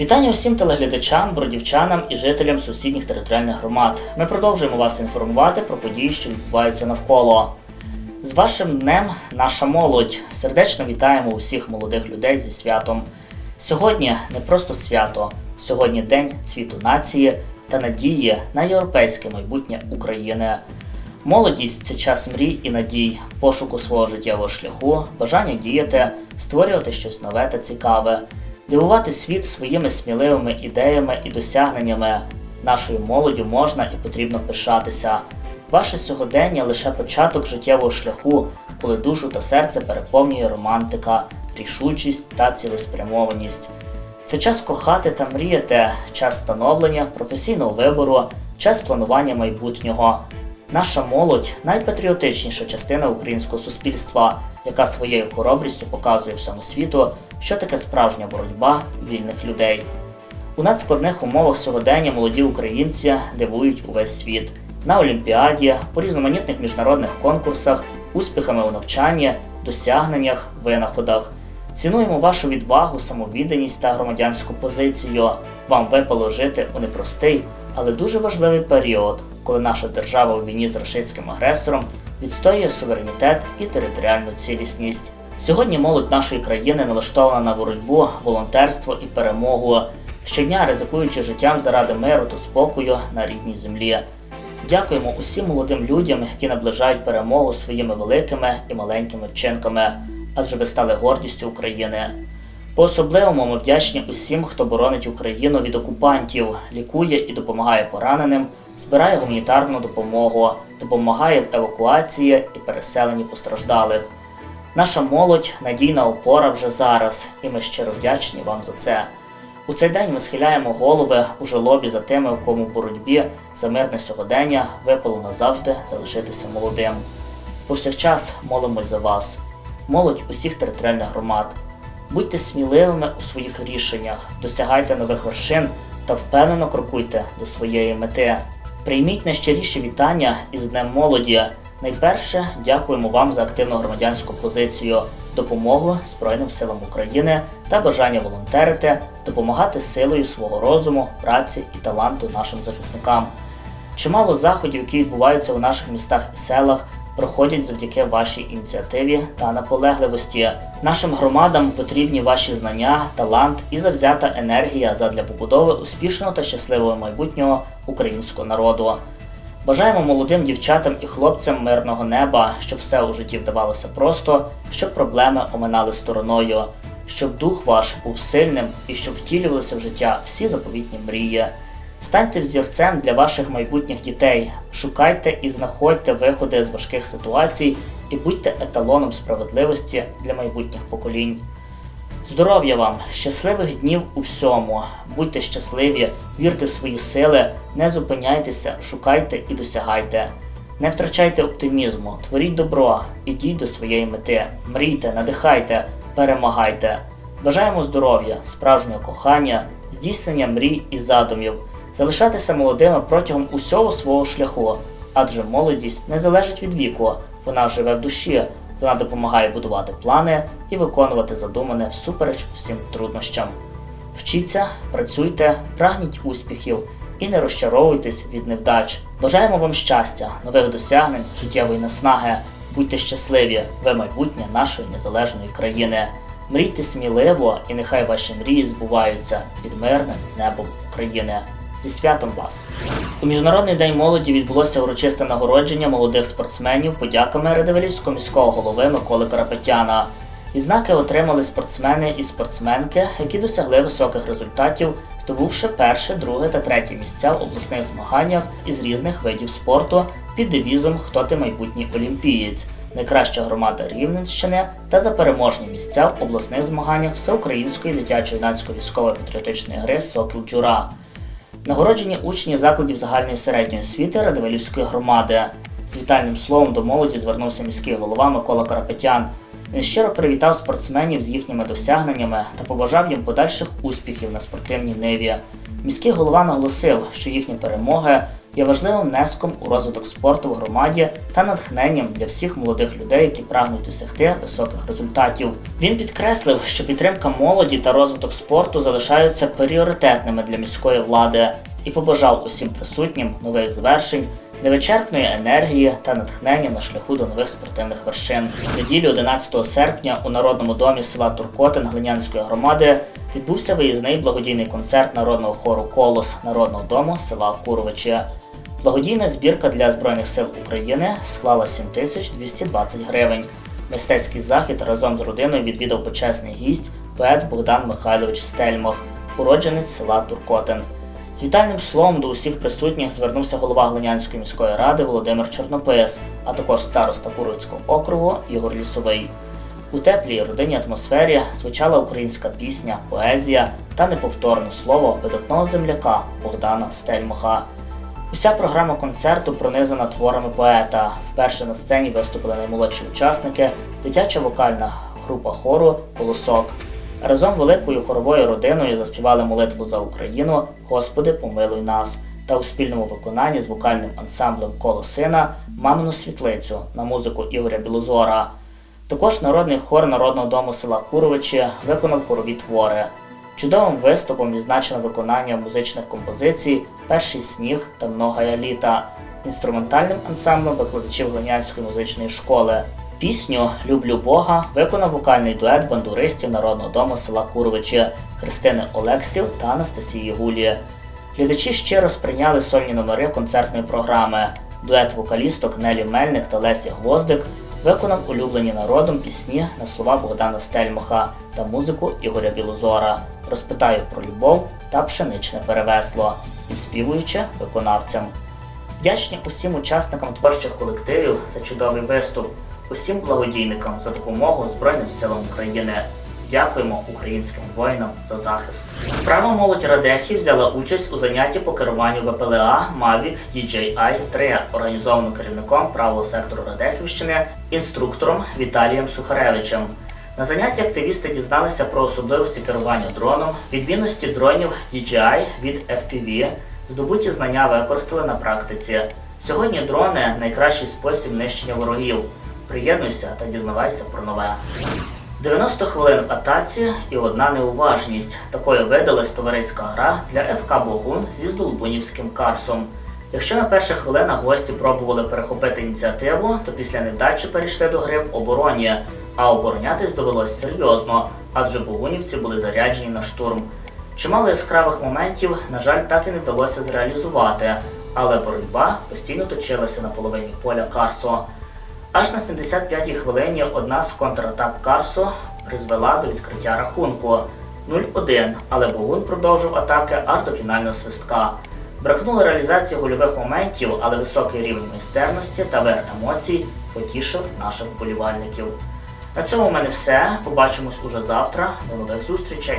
Вітання усім телеглядачам, бродівчанам і жителям сусідніх територіальних громад. Ми продовжуємо вас інформувати про події, що відбуваються навколо. З вашим днем, наша молодь. Сердечно вітаємо усіх молодих людей зі святом. Сьогодні не просто свято, сьогодні день цвіту нації та надії на європейське майбутнє України. Молодість це час мрій і надій, пошуку свого життєвого шляху, бажання діяти, створювати щось нове та цікаве, дивувати світ своїми сміливими ідеями і досягненнями. Нашою молоддю можна і потрібно пишатися. Ваше сьогодення лише початок життєвого шляху, коли душу та серце переповнює романтика, рішучість та цілеспрямованість. Це час кохати та мріяти, час становлення, професійного вибору, час планування майбутнього. Наша молодь найпатріотичніша частина українського суспільства, яка своєю хоробрістю показує всьому світу, що таке справжня боротьба вільних людей. У надскладних умовах сьогодення молоді українці дивують увесь світ на Олімпіаді, у різноманітних міжнародних конкурсах, успіхами у навчанні, досягненнях, винаходах. Цінуємо вашу відвагу, самовідданість та громадянську позицію. Вам випало жити у непростий, але дуже важливий період, коли наша держава у війні з рашистським агресором відстоює суверенітет і територіальну цілісність. Сьогодні молодь нашої країни налаштована на боротьбу, волонтерство і перемогу, щодня ризикуючи життям заради миру та спокою на рідній землі. Дякуємо усім молодим людям, які наближають перемогу своїми великими і маленькими вчинками, адже ви стали гордістю України. По особливому ми вдячні усім, хто боронить Україну від окупантів, лікує і допомагає пораненим, збирає гуманітарну допомогу, допомагає в евакуації і переселенні постраждалих. Наша молодь надійна опора вже зараз, і ми щиро вдячні вам за це. У цей день ми схиляємо голови у жалобі за тими, у кому в боротьбі за мирне сьогодення випало назавжди залишитися молодим. Повсякчас молимось за вас, молодь усіх територіальних громад. Будьте сміливими у своїх рішеннях, досягайте нових вершин та впевнено крокуйте до своєї мети. Прийміть найщиріші вітання із Днем молоді. Найперше дякуємо вам за активну громадянську позицію, допомогу Збройним силам України та бажання волонтерити, допомагати силою свого розуму, праці і таланту нашим захисникам. Чимало заходів, які відбуваються у наших містах і селах, проходять завдяки вашій ініціативі та наполегливості. Нашим громадам потрібні ваші знання, талант і завзята енергія задля побудови успішного та щасливого майбутнього українського народу. Бажаємо молодим дівчатам і хлопцям мирного неба, щоб все у житті вдавалося просто, щоб проблеми оминали стороною, щоб дух ваш був сильним і щоб втілювалися в життя всі заповітні мрії. Станьте взірцем для ваших майбутніх дітей, шукайте і знаходьте виходи з важких ситуацій і будьте еталоном справедливості для майбутніх поколінь. Здоров'я вам, щасливих днів у всьому. Будьте щасливі, вірте в свої сили, не зупиняйтеся, шукайте і досягайте. Не втрачайте оптимізму, творіть добро, ідіть до своєї мети, мрійте, надихайте, перемагайте. Бажаємо здоров'я, справжнього кохання, здійснення мрій і задумів, залишатися молодими протягом усього свого шляху, адже молодість не залежить від віку, вона живе в душі. Вона допомагає будувати плани і виконувати задумане всупереч усім труднощам. Вчіться, працюйте, прагніть успіхів і не розчаровуйтесь від невдач. Бажаємо вам щастя, нових досягнень, життєвої наснаги. Будьте щасливі, ви майбутнє нашої незалежної країни. Мрійте сміливо, і нехай ваші мрії збуваються під мирним небом України. Зі святом вас! У Міжнародний день молоді відбулося урочисте нагородження молодих спортсменів подяками Радивилівського міського голови Миколи Карапетяна. Відзнаки отримали спортсмени і спортсменки, які досягли високих результатів, здобувши перше, друге та третє місця в обласних змаганнях із різних видів спорту під девізом Хто ти майбутній олімпієць, найкраща громада Рівненщини та за переможні місця в обласних змаганнях Всеукраїнської дитячо-юнацької військової патріотичної гри Сокіл Джура. Нагороджені учні закладів загальної середньої освіти Радивилівської громади. З вітальним словом до молоді звернувся міський голова Микола Карапетян. Він щиро привітав спортсменів з їхніми досягненнями та побажав їм подальших успіхів на спортивній ниві. Міський голова наголосив, що їхні перемоги є важливим внеском у розвиток спорту в громаді та натхненням для всіх молодих людей, які прагнуть досягти високих результатів. Він підкреслив, що підтримка молоді та розвиток спорту залишаються пріоритетними для міської влади і побажав усім присутнім нових звершень, невичерпної енергії та натхнення на шляху до нових спортивних вершин. В Неділю 11 серпня у народному домі села Туркотин Глинянської громади відбувся виїзний благодійний концерт народного хору Колос народного дому села Куровичі. Благодійна збірка для Збройних сил України склала 7220 гривень. Мистецький захід разом з родиною відвідав почесний гість поет Богдан Михайлович Стельмах, уродженець села Туркотин. З вітальним словом до усіх присутніх звернувся голова Глинянської міської ради Володимир Чорнопис, а також староста Куровицького округу Ігор Лісовий. У теплій родинній атмосфері звучала українська пісня, поезія та неповторне слово видатного земляка Богдана Стельмаха. Уся програма концерту пронизана творами поета. Вперше на сцені виступили наймолодші учасники, дитяча вокальна група хору Колосок. Разом великою хоровою родиною заспівали молитву за Україну Господи, помилуй нас та у спільному виконанні з вокальним ансамблем Коло сина Мамину світлицю на музику Ігоря Білозора. Також народний хор народного дому села Куровичі виконав хорові твори. Чудовим виступом відзначено виконання музичних композицій Перший сніг та Многая літа інструментальним ансамблем викладачів Глинянської музичної школи. Пісню Люблю Бога виконав вокальний дует бандуристів народного дому села Куровичі Христини Олексів та Анастасії Гулії. Глядачі щиро сприйняли сольні номери концертної програми. Дует вокалісток Нелі Мельник та Лесі Гвоздик виконав улюблені народом пісні на слова Богдана Стельмаха та музику Ігоря Білозора. Розпитаю про любов та пшеничне перевесло, відспівуючи виконавцям. Вдячні усім учасникам творчих колективів за чудовий виступ, усім благодійникам за допомогу Збройним силам України. Дякуємо українським воїнам за захист. Права молодь Радехи взяла участь у занятті по керуванню ВПЛА Mavic DJI 3, організовано керівником правого сектору Радехівщини, інструктором Віталієм Сухаревичем. На занятті активісти дізналися про особливості керування дроном, відмінності дронів DJI від FPV, здобуті знання використали на практиці. Сьогодні дрони найкращий спосіб нищення ворогів. Приєднуйся та дізнавайся про нове. 90 хвилин атаці і одна неуважність. Такою видалась товариська гра для ФК Богун зі Здолбунівським Карсом. Якщо на перших хвилинах гості пробували перехопити ініціативу, то після невдачі перейшли до гри в обороні, а оборонятись довелось серйозно, адже богунівці були заряджені на штурм. Чимало яскравих моментів, на жаль, так і не вдалося зреалізувати, але боротьба постійно точилася на половині поля Карсо. Аж на 75-й хвилині одна з контратак Карсо призвела до відкриття рахунку 0-1, але Богун продовжив атаки аж до фінального свистка. Бракнуло реалізації гольових моментів, але високий рівень майстерності та вир емоцій потішив наших вболівальників. На цьому в мене все. Побачимось уже завтра. До нових зустрічей!